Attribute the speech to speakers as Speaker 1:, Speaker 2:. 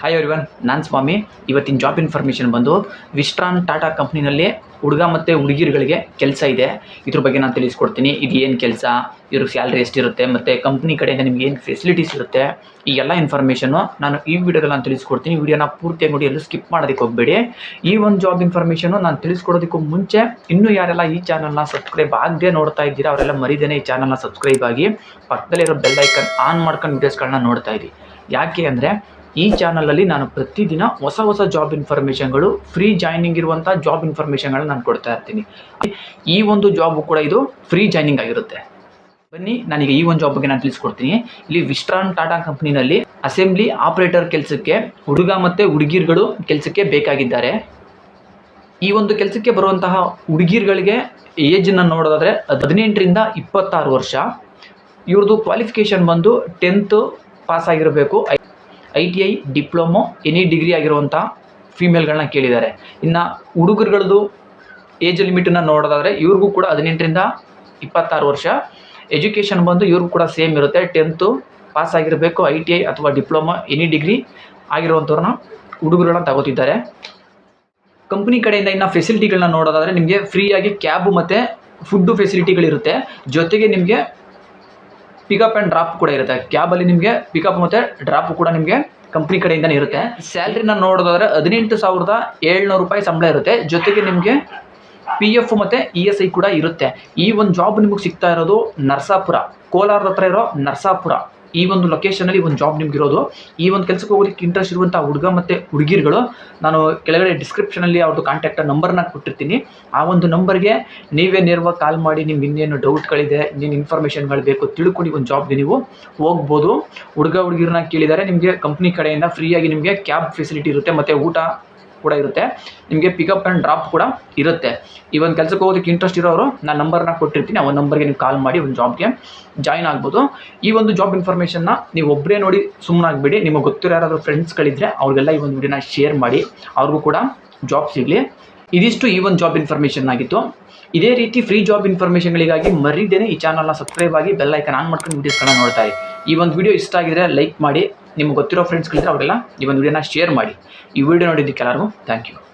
Speaker 1: Hi everyone ನಾನು ಸ್ವಾಮಿ. ಇವತ್ತಿನ job information ಬಂದು ವಿಸ್ಟ್ರಾನ್ ಟಾಟಾ ಕಂಪ್ನಿನಲ್ಲಿ ಹುಡುಗ ಮತ್ತು ಹುಡುಗಿರುಗಳಿಗೆ ಕೆಲಸ ಇದೆ. ಇದ್ರ ಬಗ್ಗೆ ನಾನು ತಿಳಿಸ್ಕೊಡ್ತೀನಿ. ಇದು ಏನು ಕೆಲಸ? ಇವ್ರಿಗೆ ಸ್ಯಾಲ್ರಿ ಎಷ್ಟಿರುತ್ತೆ? ಮತ್ತು ಕಂಪ್ನಿ ಕಡೆಯಿಂದ ನಿಮ್ಗೆ ಏನು ಫೆಸಿಲಿಟೀಸ್ ಇರುತ್ತೆ? ಈ ಎಲ್ಲ ಇನ್ಫಾರ್ಮೇಷನ್ನು ನಾನು ಈ ವಿಡಿಯೋದಲ್ಲಿ ನಾನು ತಿಳಿಸ್ಕೊಡ್ತೀನಿ. ವಿಡಿಯೋನ ಪೂರ್ತಿಯಾಗಿ ನೋಡಿ, ಎಲ್ಲೂ ಸ್ಕಿಪ್ ಮಾಡೋದಕ್ಕೆ ಹೋಗಬೇಡಿ. ಈ ಒಂದು ಜಾಬ್ ಇನ್ಫಾರ್ಮೇಷನು ನಾನು ತಿಳಿಸ್ಕೊಡೋದಕ್ಕೂ ಮುಂಚೆ ಇನ್ನೂ ಯಾರೆಲ್ಲ ಈ ಚಾನಲ್ನ ಸಬ್ಸ್ಕ್ರೈಬ್ ಆಗದೆ ನೋಡ್ತಾ ಇದ್ದೀರಾ, ಅವರೆಲ್ಲ ಮರಿದೇನೆ ಈ ಚಾನಲ್ನ ಸಬ್ಸ್ಕ್ರೈಬ್ ಆಗಿ ಪಕ್ಕದಲ್ಲಿರೋ ಬೆಲ್ ಐಕನ್ ಆನ್ ಮಾಡ್ಕೊಂಡು ವೀಡಿಯೋಸ್ಗಳನ್ನ ನೋಡ್ತಾ ಇದ್ದೀವಿ ಯಾಕೆ ಅಂದರೆ ಈ ಚಾನಲಲ್ಲಿ ನಾನು ಪ್ರತಿದಿನ ಹೊಸ ಹೊಸ ಜಾಬ್ ಇನ್ಫಾರ್ಮೇಷನ್ಗಳು ಫ್ರೀ ಜಾಯ್ನಿಂಗ್ ಇರುವಂಥ ಜಾಬ್ ಇನ್ಫಾರ್ಮೇಷನ್ಗಳನ್ನ ನಾನು ಕೊಡ್ತಾ ಇರ್ತೀನಿ. ಈ ಒಂದು ಜಾಬು ಕೂಡ ಇದು ಫ್ರೀ ಜಾಯ್ನಿಂಗ್ ಆಗಿರುತ್ತೆ. ಬನ್ನಿ, ನನಗೆ ಈ ಒಂದು ಜಾಬ್ ಬಗ್ಗೆ ನಾನು ತಿಳಿಸ್ಕೊಡ್ತೀನಿ. ಇಲ್ಲಿ ವಿಸ್ಟ್ರಾನ್ ಟಾಟಾ ಕಂಪ್ನಿನಲ್ಲಿ ಅಸೆಂಬ್ಲಿ ಆಪರೇಟರ್ ಕೆಲಸಕ್ಕೆ ಹುಡುಗ ಮತ್ತು ಹುಡುಗಿರ್ಗಳು ಕೆಲಸಕ್ಕೆ ಬೇಕಾಗಿದ್ದಾರೆ. ಈ ಒಂದು ಕೆಲಸಕ್ಕೆ ಬರುವಂತಹ ಹುಡುಗಿರ್ಗಳಿಗೆ ಏಜನ್ನು ನೋಡೋದಾದರೆ ಹದಿನೆಂಟರಿಂದ ಇಪ್ಪತ್ತಾರು ವರ್ಷ. ಇವ್ರದ್ದು ಕ್ವಾಲಿಫಿಕೇಷನ್ ಬಂದು ಟೆಂತು ಪಾಸ್ ಆಗಿರಬೇಕು. I T I, diploma any degree ಆಗಿರುವಂಥ ಫೀಮೇಲ್ಗಳನ್ನ ಕೇಳಿದ್ದಾರೆ. ಇನ್ನು ಹುಡುಗರುಗಳದ್ದು ಏಜ್ ಲಿಮಿಟನ್ನು ನೋಡೋದಾದರೆ ಇವ್ರಿಗೂ ಕೂಡ ಹದಿನೆಂಟರಿಂದ ಇಪ್ಪತ್ತಾರು ವರ್ಷ. ಎಜುಕೇಷನ್ ಬಂದು ಇವ್ರಿಗೂ ಕೂಡ ಸೇಮ್ ಇರುತ್ತೆ. ಟೆಂತು ಪಾಸ್ ಆಗಿರಬೇಕು, ಐ ಟಿ ಐ ಅಥವಾ ಡಿಪ್ಲೊಮಾ ಎನಿ ಡಿಗ್ರಿ ಆಗಿರುವಂಥವ್ರನ್ನ ಹುಡುಗರುಗಳನ್ನ ತಗೋತಿದ್ದಾರೆ. ಕಂಪ್ನಿ ಕಡೆಯಿಂದ ಇನ್ನು ಫೆಸಿಲಿಟಿಗಳನ್ನ ನೋಡೋದಾದರೆ ನಿಮಗೆ ಫ್ರೀಯಾಗಿ ಕ್ಯಾಬು ಮತ್ತು ಫುಡ್ಡು ಫೆಸಿಲಿಟಿಗಳಿರುತ್ತೆ ಜೊತೆಗೆ ನಿಮಗೆ ಪಿಕಪ್ ಆ್ಯಂಡ್ ಡ್ರಾಪ್ ಕೂಡ ಇರುತ್ತೆ. ಕ್ಯಾಬಲ್ಲಿ ನಿಮಗೆ ಪಿಕಪ್ ಮತ್ತು ಡ್ರಾಪ್ ಕೂಡ ನಿಮಗೆ ಕಂಪ್ನಿ ಕಡೆಯಿಂದನೇ ಇರುತ್ತೆ. ಸ್ಯಾಲ್ರಿನ ನೋಡೋದಾದ್ರೆ ಹದಿನೆಂಟು ಸಾವಿರದ ಏಳ್ನೂರು ರೂಪಾಯಿ ಸಂಬಳ ಇರುತ್ತೆ. ಜೊತೆಗೆ ನಿಮಗೆ ಪಿ ಎಫ್ ಮತ್ತು ಇ ಎಸ್ ಐ ಕೂಡ ಇರುತ್ತೆ. ಈ ಒಂದು ಜಾಬ್ ನಿಮಗೆ ಸಿಗ್ತಾ ಇರೋದು ನರ್ಸಾಪುರ. ಕೋಲಾರದ ಹತ್ರ ಇರೋ ನರ್ಸಾಪುರ. ಈ ಒಂದು ಲೊಕೇಶನಲ್ಲಿ ಒಂದು ಜಾಬ್ ನಿಮ್ಗೆ ಇರೋದು ಈ ಒಂದು ಕೆಲಸಕ್ಕೆ ಹೋಗೋದಕ್ಕೆ ಇಂಟ್ರೆಸ್ಟ್ ಇರುವಂಥ ಹುಡುಗ ಮತ್ತು ಹುಡುಗಿರುಗಳು, ನಾನು ಕೆಳಗಡೆ ಡಿಸ್ಕ್ರಿಪ್ಷನಲ್ಲಿ ಅವ್ರದ್ದು ಕಾಂಟ್ಯಾಕ್ಟ್ ನಂಬರ್ನ ಕೊಟ್ಟಿರ್ತೀನಿ. ಆ ಒಂದು ನಂಬರ್ಗೆ ನೀವೇ ನೇರವಾಗಿ ಕಾಲ್ ಮಾಡಿ, ನಿಮ್ಗೆ ಇನ್ನೇನು ಡೌಟ್ಗಳಿದೆ ಇನ್ನೇನು ಇನ್ಫಾರ್ಮೇಷನ್ಗಳು ಬೇಕು ತಿಳ್ಕೊಂಡು ಒಂದು ಜಾಬ್ಗೆ ನೀವು ಹೋಗ್ಬೋದು. ಹುಡುಗ ಹುಡುಗಿರನ್ನ ಕೇಳಿದರೆ, ನಿಮಗೆ ಕಂಪ್ನಿ ಕಡೆಯಿಂದ ಫ್ರೀಯಾಗಿ ನಿಮಗೆ ಕ್ಯಾಬ್ ಫೆಸಿಲಿಟಿ ಇರುತ್ತೆ, ಮತ್ತು ಊಟ ಕೂಡ ಇರುತ್ತೆ. ನಿಮಗೆ ಪಿಕಪ್ ಆ್ಯಂಡ್ ಡ್ರಾಪ್ ಕೂಡ ಇರುತ್ತೆ. ಈ ಒಂದು ಕೆಲಸಕ್ಕೆ ಹೋಗೋದಕ್ಕೆ ಇಂಟ್ರೆಸ್ಟ್ ಇರೋರು, ನಾನು ನಂಬರ್ನ ಕೊಟ್ಟಿರ್ತೀನಿ. ಆ ಒಂದು ನಂಬರ್ಗೆ ನೀವು ಕಾಲ್ ಮಾಡಿ ಒಂದು ಜಾಬ್ಗೆ ಜಾಯ್ನ್ ಆಗ್ಬೋದು. ಈ ಒಂದು ಜಾಬ್ ಇನ್ಫಾರ್ಮೇಷನ್ನ ನೀವು ಒಬ್ಬರೇ ನೋಡಿ ಸುಮ್ಮನಾಗ್ಬಿಡಿ ನಿಮಗೆ ಗೊತ್ತಿರೋ ಯಾರಾದರೂ ಫ್ರೆಂಡ್ಸ್ಗಳಿದ್ರೆ ಅವ್ರಿಗೆಲ್ಲ ಈ ಒಂದು ವಿಡಿಯೋನ ಶೇರ್ ಮಾಡಿ. ಅವ್ರಿಗೂ ಕೂಡ ಜಾಬ್ ಸಿಗಲಿ. ಇದಿಷ್ಟು ಈ ಒಂದು ಜಾಬ್ ಇನ್ಫಾರ್ಮೇಷನ್ ಆಗಿತ್ತು. ಇದೇ ರೀತಿ ಫ್ರೀ ಜಾಬ್ ಇನ್ಫಾರ್ಮೇಷನ್ಗಳಿಗಾಗಿ ಮರಿದೇನೆ ಈ ಚಾನಲ್ನ ಸಬ್ಸ್ಕ್ರೈಬ್ ಆಗಿ ಬೆಲ್ಲೈಕನ್ ಆನ್ ಮಾಡ್ಕೊಂಡು ವೀಡಿಯೋಸ್ಗಳನ್ನ ನೋಡ್ತಾ ಈ ಒಂದು ವಿಡಿಯೋ ಇಷ್ಟ ಆಗಿದ್ರೆ ಲೈಕ್ ಮಾಡಿ. ನಿಮ್ಗೆ ಗೊತ್ತಿರೋ ಫ್ರೆಂಡ್ಸ್ಗಳಿದ್ರೆ ಅವರೆಲ್ಲ ಈ ಒಂದು ವಿಡಿಯೋನ ಶೇರ್ ಮಾಡಿ. ಈ ವಿಡಿಯೋ ನೋಡಿದ್ದಕ್ಕೆ ಎಲ್ಲರಿಗೂ ಥ್ಯಾಂಕ್ ಯು